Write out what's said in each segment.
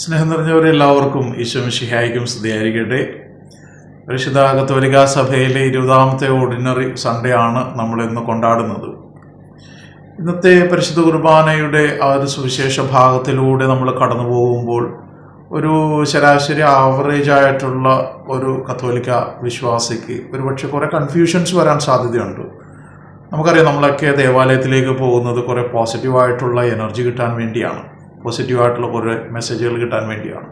സ്നേഹം നിറഞ്ഞവരെ എല്ലാവർക്കും നിറഞ്ഞവരെല്ലാവർക്കും ഈശ്വമിഷിഹായിക്കും സ്തുതിയായിരിക്കട്ടെ. പരിശുദ്ധ കത്തോലിക്ക സഭയിലെ ഇരുപതാമത്തെ ഓർഡിനറി സൺഡേ ആണ് നമ്മൾ ഇന്ന് കൊണ്ടാടുന്നത്. ഇന്നത്തെ പരിശുദ്ധ കുർബാനയുടെ ആ ഒരു സുവിശേഷ ഭാഗത്തിലൂടെ നമ്മൾ കടന്നു പോകുമ്പോൾ ഒരു ശരാശരി ആവറേജ് ആയിട്ടുള്ള ഒരു കത്തോലിക്ക വിശ്വാസിക്ക് ഒരു പക്ഷേ കുറേ കൺഫ്യൂഷൻസ് വരാൻ സാധ്യതയുണ്ട്. നമുക്കറിയാം നമ്മളൊക്കെ ദേവാലയത്തിലേക്ക് പോകുന്നത് കുറേ പോസിറ്റീവായിട്ടുള്ള എനർജി കിട്ടാൻ വേണ്ടിയാണ്. പോസിറ്റീവായിട്ടുള്ള കുറേ മെസ്സേജുകൾ കിട്ടാൻ വേണ്ടിയാണ്.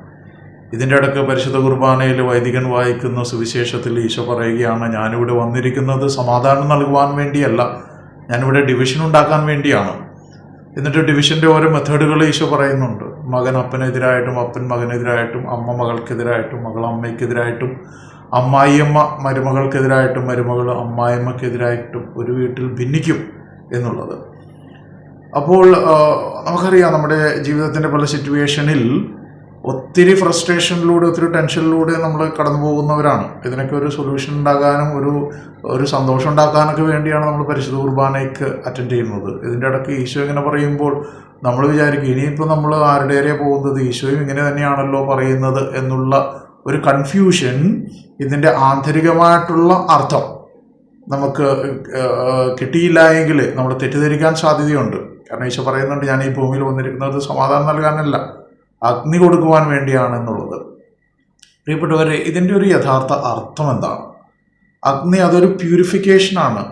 ഇതിന്റെ ഇടയ്ക്ക് പരിശുദ്ധ കുർബാനയിൽ വൈദികൻ വായിക്കുന്ന സുവിശേഷത്തിൽ ഈശോ പറയുകയാണ് ഞാനിവിടെ വന്നിരിക്കുന്നത് സമാധാനം നൽകുവാൻ വേണ്ടിയല്ല. ഞാനിവിടെ ഡിവിഷൻ ഉണ്ടാക്കാൻ വേണ്ടിയാണ്. എന്നിട്ട് ഡിവിഷന്റെ ഓരോ മെത്തേഡുകൾ ഈശോ പറയുന്നുണ്ട്. മകൻ അപ്പനെതിരായിട്ടും അപ്പൻ മകനെതിരായിട്ടും അമ്മ മകൾക്കെതിരായിട്ടും മകൾ അമ്മയ്ക്കെതിരായിട്ടും അമ്മായിയമ്മ മരുമകൾക്കെതിരായിട്ടും മരുമകൾ അമ്മായിയമ്മക്കെതിരായിട്ടും ഒരു വീട്ടിൽ ഭിന്നിക്കും എന്നുള്ളത്. അപ്പോൾ നമുക്കറിയാം നമ്മുടെ ജീവിതത്തിന്റെ പല സിറ്റുവേഷനിൽ ഒത്തിരി ഫ്രസ്ട്രേഷനിലൂടെ ഒത്തിരി ടെൻഷനിലൂടെ നമ്മൾ കടന്നു പോകുന്നവരാണ് ഇതിനൊക്കെ ഒരു സൊല്യൂഷൻ ഉണ്ടാകാനും ഒരു ഒരു സന്തോഷം ഉണ്ടാക്കാനൊക്കെ വേണ്ടിയാണ് നമ്മൾ പരിശുദ്ധ കുർബാനയ്ക്ക് അറ്റൻഡ് ചെയ്യുന്നത്. ഇതിന്റെ ഇടയ്ക്ക് ഈശോ ഇങ്ങനെ പറയുമ്പോൾ നമ്മൾ വിചാരിക്കും ഇനിയിപ്പോൾ നമ്മൾ ആരുടെ ഏരിയ പോകുന്നത്? ഈശോയും ഇങ്ങനെ തന്നെയാണല്ലോ പറയുന്നത് എന്നുള്ള ഒരു കൺഫ്യൂഷൻ ഇതിന്റെ ആന്തരികമായിട്ടുള്ള അർത്ഥം നമുക്ക് കിട്ടിയില്ല എങ്കിൽ നമ്മൾ തെറ്റിദ്ധരിക്കാൻ സാധ്യതയുണ്ട്. കാരണം ഈശോ പറയുന്നുണ്ട് ഞാൻ ഈ ഭൂമിയിൽ വന്നിരിക്കുന്നത് സമാധാനം നൽകാനല്ല അഗ്നി കൊടുക്കുവാൻ വേണ്ടിയാണ് എന്നുള്ളത്. പ്രിയപ്പെട്ടവരെ ഇതിന്റെ ഒരു യഥാർത്ഥ അർത്ഥം എന്താണ്? അഗ്നി അതൊരു പ്യൂരിഫിക്കേഷനാണ്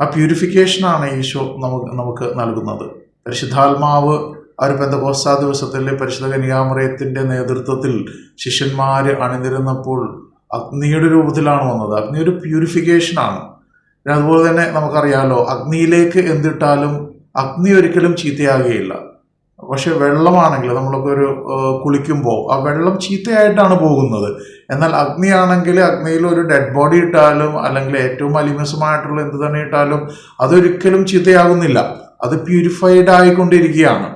ആ പ്യൂരിഫിക്കേഷനാണ് ഈശോ നമുക്ക് നമുക്ക് നൽകുന്നത്. പരിശുദ്ധാത്മാവ് ആ ഒരു പെന്തകോസ്താ ദിവസത്തിലെ പരിശുദ്ധ കനികാമറയത്തിന്റെ നേതൃത്വത്തിൽ ശിഷ്യന്മാർ അണിനിരുന്നപ്പോൾ അഗ്നിയുടെ രൂപത്തിലാണ് വന്നത്. അഗ്നി ഒരു പ്യൂരിഫിക്കേഷനാണ് പിന്നെ അതുപോലെ തന്നെ നമുക്കറിയാമല്ലോ അഗ്നിയിലേക്ക് എന്തിട്ടാലും അഗ്നി ഒരിക്കലും ചീത്തയാകുകയില്ല. പക്ഷെ വെള്ളമാണെങ്കിൽ നമ്മളൊക്കെ ഒരു കുളിക്കുമ്പോൾ ആ വെള്ളം ചീത്തയായിട്ടാണ് പോകുന്നത്. എന്നാൽ അഗ്നിയാണെങ്കിൽ അഗ്നിയിൽ ഒരു ഡെഡ് ബോഡി ഇട്ടാലും അല്ലെങ്കിൽ ഏറ്റവും അലിമസമായിട്ടുള്ള എന്ത് തന്നെ ഇട്ടാലും അതൊരിക്കലും ചീത്തയാകുന്നില്ല. അത് പ്യൂരിഫൈഡ് ആയിക്കൊണ്ടിരിക്കുകയാണ്.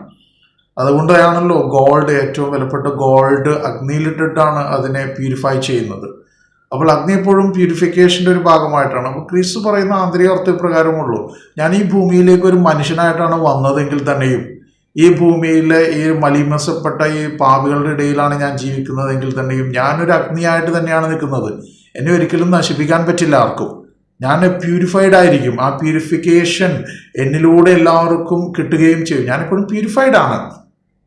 അതുകൊണ്ടാണല്ലോ ഗോൾഡ് ഏറ്റവും വിലപ്പെട്ട ഗോൾഡ് അഗ്നിയിലിട്ടിട്ടാണ് അതിനെ പ്യൂരിഫൈ ചെയ്യുന്നത്. അപ്പോൾ അഗ്നി എപ്പോഴും പ്യൂരിഫിക്കേഷന്റെ ഒരു ഭാഗമായിട്ടാണ്. അപ്പോൾ ക്രിസ്തു പറയുന്ന ആന്തരിക അർത്ഥപ്രകാരമുള്ളൂ. ഞാൻ ഈ ഭൂമിയിലേക്ക് ഒരു മനുഷ്യനായിട്ടാണ് വന്നതെങ്കിൽ തന്നെയും ഈ ഭൂമിയിലെ ഈ മലിമസപ്പെട്ട ഈ പാപികളുടെ ഇടയിലാണ് ഞാൻ ജീവിക്കുന്നതെങ്കിൽ തന്നെയും ഞാനൊരു അഗ്നിയായിട്ട് തന്നെയാണ് നിൽക്കുന്നത്. എന്നെ ഒരിക്കലും നശിപ്പിക്കാൻ പറ്റില്ല ആർക്കും. ഞാൻ പ്യൂരിഫൈഡ് ആയിരിക്കും. ആ പ്യൂരിഫിക്കേഷൻ എന്നിലൂടെ എല്ലാവർക്കും കിട്ടുകയും ചെയ്യും. ഞാനെപ്പോഴും പ്യൂരിഫൈഡ് ആണ്.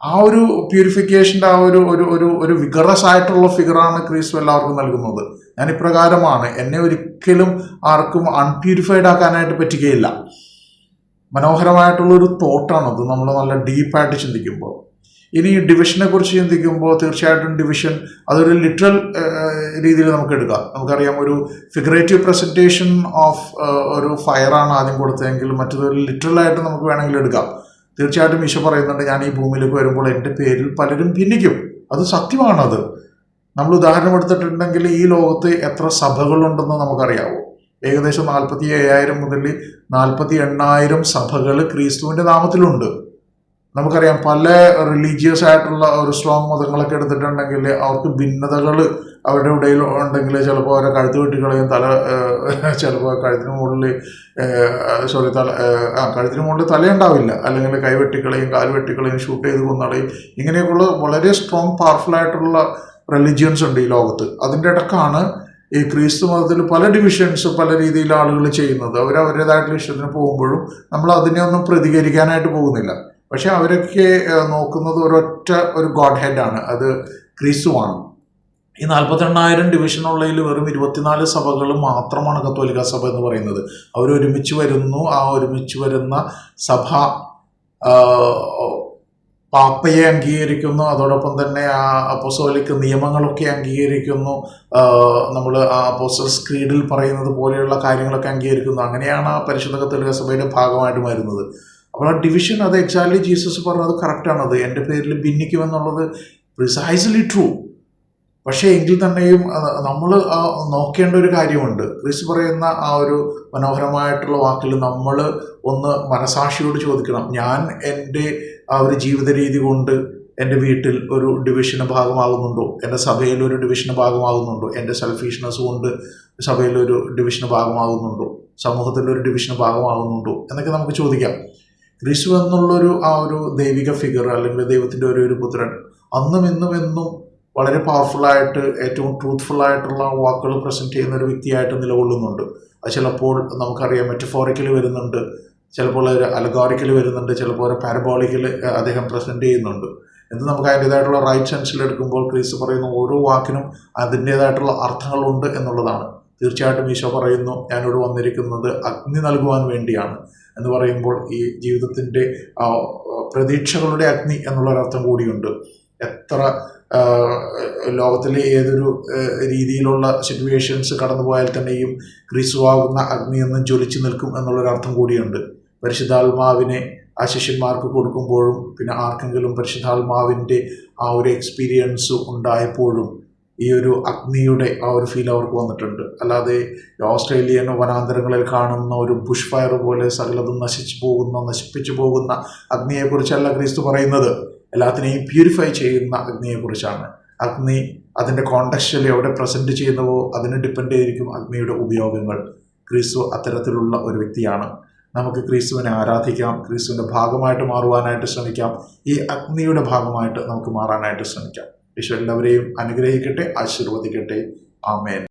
ആ ഒരു പ്യൂരിഫിക്കേഷന്റെ ആ ഒരു ഒരു ഒരു ഒരു വിഗറസ് ആയിട്ടുള്ള ഫിഗറാണ് ക്രീസ്തു എല്ലാവർക്കും നൽകുന്നത്. ഞാൻ ഇപ്രകാരമാണ് എന്നെ ഒരിക്കലും ആർക്കും അൺപ്യൂരിഫൈഡ് ആക്കാനായിട്ട് പറ്റുകയില്ല. മനോഹരമായിട്ടുള്ള ഒരു തോട്ടാണത് നമ്മൾ നല്ല ഡീപ്പായിട്ട് ചിന്തിക്കുമ്പോൾ. ഇനി ഡിവിഷനെ കുറിച്ച് ചിന്തിക്കുമ്പോൾ തീർച്ചയായിട്ടും ഡിവിഷൻ അതൊരു ലിറ്ററൽ രീതിയിൽ നമുക്ക് എടുക്കാം. നമുക്കറിയാം ഒരു ഫിഗറേറ്റീവ് പ്രസന്റേഷൻ ഓഫ് ഒരു ഫയറാണ് ആദ്യം കൊടുത്തതെങ്കിൽ ലിറ്ററൽ ലിറ്ററലായിട്ട് നമുക്ക് വേണമെങ്കിൽ എടുക്കാം. തീർച്ചയായിട്ടും ഈശോ പറയുന്നുണ്ട് ഞാൻ ഈ ഭൂമിയിലേക്ക് വരുമ്പോൾ എന്റെ പേരിൽ പലരും ഭിന്നിക്കും. അത് സത്യമാണത്. നമ്മൾ ഉദാഹരണം എടുത്തിട്ടുണ്ടെങ്കിൽ ഈ ലോകത്ത് എത്ര സഭകളുണ്ടെന്ന് നമുക്കറിയാവോ. ഏകദേശം നാൽപ്പത്തി അയ്യായിരം മുതൽ നാൽപ്പത്തി എണ്ണായിരം സഭകൾ ക്രിസ്തുവിന്റെ നാമത്തിലുണ്ട്. നമുക്കറിയാം പല റിലീജിയസ് ആയിട്ടുള്ള ഒരു സ്ട്രോങ് മതങ്ങളൊക്കെ എടുത്തിട്ടുണ്ടെങ്കിൽ അവർക്ക് ഭിന്നതകൾ അവരുടെ ഇടയിൽ ഉണ്ടെങ്കിൽ ചിലപ്പോൾ അവരെ കഴുത്ത് വെട്ടിക്കളയും തല ചിലപ്പോൾ കഴുത്തിന് മുകളിൽ സോറി തല ആ കഴുത്തിന് മുകളിൽ തലയുണ്ടാവില്ല അല്ലെങ്കിൽ കൈ വെട്ടിക്കളയും കാൽ വെട്ടിക്കളയും ഷൂട്ട് ചെയ്ത് കൊന്നളയും ഇങ്ങനെയൊക്കെയുള്ള വളരെ സ്ട്രോങ് പവർഫുൾ ആയിട്ടുള്ള റിലിജിയൻസ് ഉണ്ട് ഈ ലോകത്ത്. അതിന്റെ ഇടക്കാണ് ഈ ക്രിസ്തു മതത്തിൽ പല ഡിവിഷൻസ് പല രീതിയിൽ ആളുകൾ ചെയ്യുന്നത്. അവർ അവരുടേതായിട്ടുള്ള ഇഷ്ടത്തിന് പോകുമ്പോഴും നമ്മൾ അതിനെ ഒന്നും പ്രതികരിക്കാനായിട്ട് പോകുന്നില്ല. പക്ഷെ അവരൊക്കെ നോക്കുന്നത് ഒരൊറ്റ ഒരു ഗോഡ് ഹെഡാണ് അത് ക്രിസ്തുവാണ് ഈ നാൽപ്പത്തിരണ്ടായിരം ഡിവിഷനുള്ളതിൽ വെറും ഇരുപത്തിനാല് സഭകൾ മാത്രമാണ് കത്തോലിക്ക സഭ എന്ന് പറയുന്നത്. അവർ ഒരുമിച്ച് വരുന്നു. ആ ഒരുമിച്ച് വരുന്ന സഭ പാപ്പയെ അംഗീകരിക്കുന്നു. അതോടൊപ്പം തന്നെ ആ അപ്പോസോലിക് നിയമങ്ങളൊക്കെ അംഗീകരിക്കുന്നു. നമ്മൾ ആ അപ്പോസൽസ് ക്രീഡിൽ പറയുന്നത് പോലെയുള്ള കാര്യങ്ങളൊക്കെ അംഗീകരിക്കുന്നു. അങ്ങനെയാണ് ആ പരിശുദ്ധ കത്തോലിക്ക സഭയുടെ ഭാഗമായിട്ട് വരുന്നത് അപ്പോൾ ആ ഡിവിഷൻ അത് എക്സാക്ട്ലി ജീസസ് പറഞ്ഞത് കറക്റ്റാണ് അത് എന്റെ പേരിൽ ഭിന്നിക്കുമെന്നുള്ളത് പ്രിസൈസ്ലി ട്രൂ പക്ഷേ എങ്കിൽ തന്നെയും നമ്മൾ നോക്കേണ്ട ഒരു കാര്യമുണ്ട്. ക്രിസ് പറയുന്ന ആ ഒരു മനോഹരമായിട്ടുള്ള വാക്കിൽ നമ്മൾ ഒന്ന് മനസാക്ഷിയോട് ചോദിക്കണം. ഞാൻ എന്റെ ആ ഒരു ജീവിത രീതി കൊണ്ട് എന്റെ വീട്ടിൽ ഒരു ഡിവിഷന് ഭാഗമാകുന്നുണ്ടോ? എന്റെ സഭയിൽ ഒരു ഡിവിഷന് ഭാഗമാകുന്നുണ്ടോ? എന്റെ സെൽഫിഷ്നെസ് കൊണ്ട് സഭയിൽ ഒരു ഡിവിഷന് ഭാഗമാകുന്നുണ്ടോ? സമൂഹത്തിൽ ഒരു ഡിവിഷന് ഭാഗമാകുന്നുണ്ടോ? എന്നൊക്കെ നമുക്ക് ചോദിക്കാം. ക്രിസ്തു എന്നുള്ളൊരു ആ ഒരു ദൈവിക ഫിഗർ അല്ലെങ്കിൽ ദൈവത്തിന്റെ ഒരു ഒരു പുത്രൻ അന്നും ഇന്നും എന്നും വളരെ ആയിട്ട് ഏറ്റവും ട്രൂത്ത്ഫുൾ ആയിട്ടുള്ള വാക്കുകൾ പ്രസന്റ് ചെയ്യുന്ന ഒരു വ്യക്തിയായിട്ട് നിലകൊള്ളുന്നുണ്ട്. അത് ചിലപ്പോൾ നമുക്കറിയാം മെറ്റഫോറിക്കലി വരുന്നുണ്ട് ചിലപ്പോൾ ഒരു അലഗോറിക്കലി വരുന്നുണ്ട് ചിലപ്പോൾ ഒരു പാരബോളിക്കൽ അദ്ദേഹം പ്രസന്റ് ചെയ്യുന്നുണ്ട്. എന്ന് നമുക്ക് അതിന്റെതായിട്ടുള്ള റൈറ്റ് സെൻസിൽ എടുക്കുമ്പോൾ ക്രീസ് പറയുന്ന ഓരോ വാക്കിനും അതിന്റേതായിട്ടുള്ള അർത്ഥങ്ങളുണ്ട് എന്നുള്ളതാണ്. തീർച്ചയായിട്ടും ഈശോ പറയുന്നു ഞാനിവിടെ വന്നിരിക്കുന്നത് അഗ്നി നൽകുവാൻ വേണ്ടിയാണ് എന്ന് പറയുമ്പോൾ ഈ ജീവിതത്തിന്റെ പ്രതീക്ഷകളുടെ അഗ്നി എന്നുള്ളൊരർത്ഥം കൂടിയുണ്ട്. എത്ര ലോകത്തിലെ ഏതൊരു രീതിയിലുള്ള സിറ്റുവേഷൻസ് കടന്നു പോയാൽ തന്നെയും ക്രിസ്തുവാകുന്ന അഗ്നി എന്നും ജ്വലിച്ചു നിൽക്കും എന്നുള്ളൊരർത്ഥം കൂടിയുണ്ട്. പരിശുദ്ധാത്മാവിനെ ആ ശിഷ്യന്മാർക്ക് കൊടുക്കുമ്പോഴും പിന്നെ ആർക്കെങ്കിലും പരിശുദ്ധാത്മാവിന്റെ ആ ഒരു എക്സ്പീരിയൻസ് ഉണ്ടായപ്പോഴും ഈ ഒരു അഗ്നിയുടെ ആ ഒരു ഫീൽ അവർക്ക് വന്നിട്ടുണ്ട്. അല്ലാതെ ഓസ്ട്രേലിയൻ വനാന്തരങ്ങളിൽ കാണുന്ന ഒരു ബുഷ് ഫയർ പോലെ സകലതും നശിച്ചു പോകുന്ന നശിപ്പിച്ചു പോകുന്ന അഗ്നിയെക്കുറിച്ചല്ല ക്രിസ്തു പറയുന്നത്. എല്ലാത്തിനെയും പ്യൂരിഫൈ ചെയ്യുന്ന അഗ്നിയെക്കുറിച്ചാണ്. അഗ്നി അതിന്റെ കോണ്ടക്സ്റ്റിൽ എവിടെ പ്രസന്റ് ചെയ്യുന്നവോ അതിനെ ഡിപ്പെൻഡ് ചെയ്തിരിക്കും അഗ്നിയുടെ ഉപയോഗങ്ങൾ. ക്രിസ്തു അത്തരത്തിലുള്ള ഒരു വ്യക്തിയാണ്. നമുക്ക് ക്രിസ്തുവിനെ ആരാധിക്കാം ക്രിസ്തുവിന്റെ ഭാഗമായിട്ട് മാറുവാനായിട്ട് ശ്രമിക്കാം ഈ അഗ്നിയുടെ ഭാഗമായിട്ട് നമുക്ക് മാറാനായിട്ട് ശ്രമിക്കാം. ഈശോ എല്ലാവരെയും അനുഗ്രഹിക്കട്ടെ ആശീർവദിക്കട്ടെ. ആമേൻ.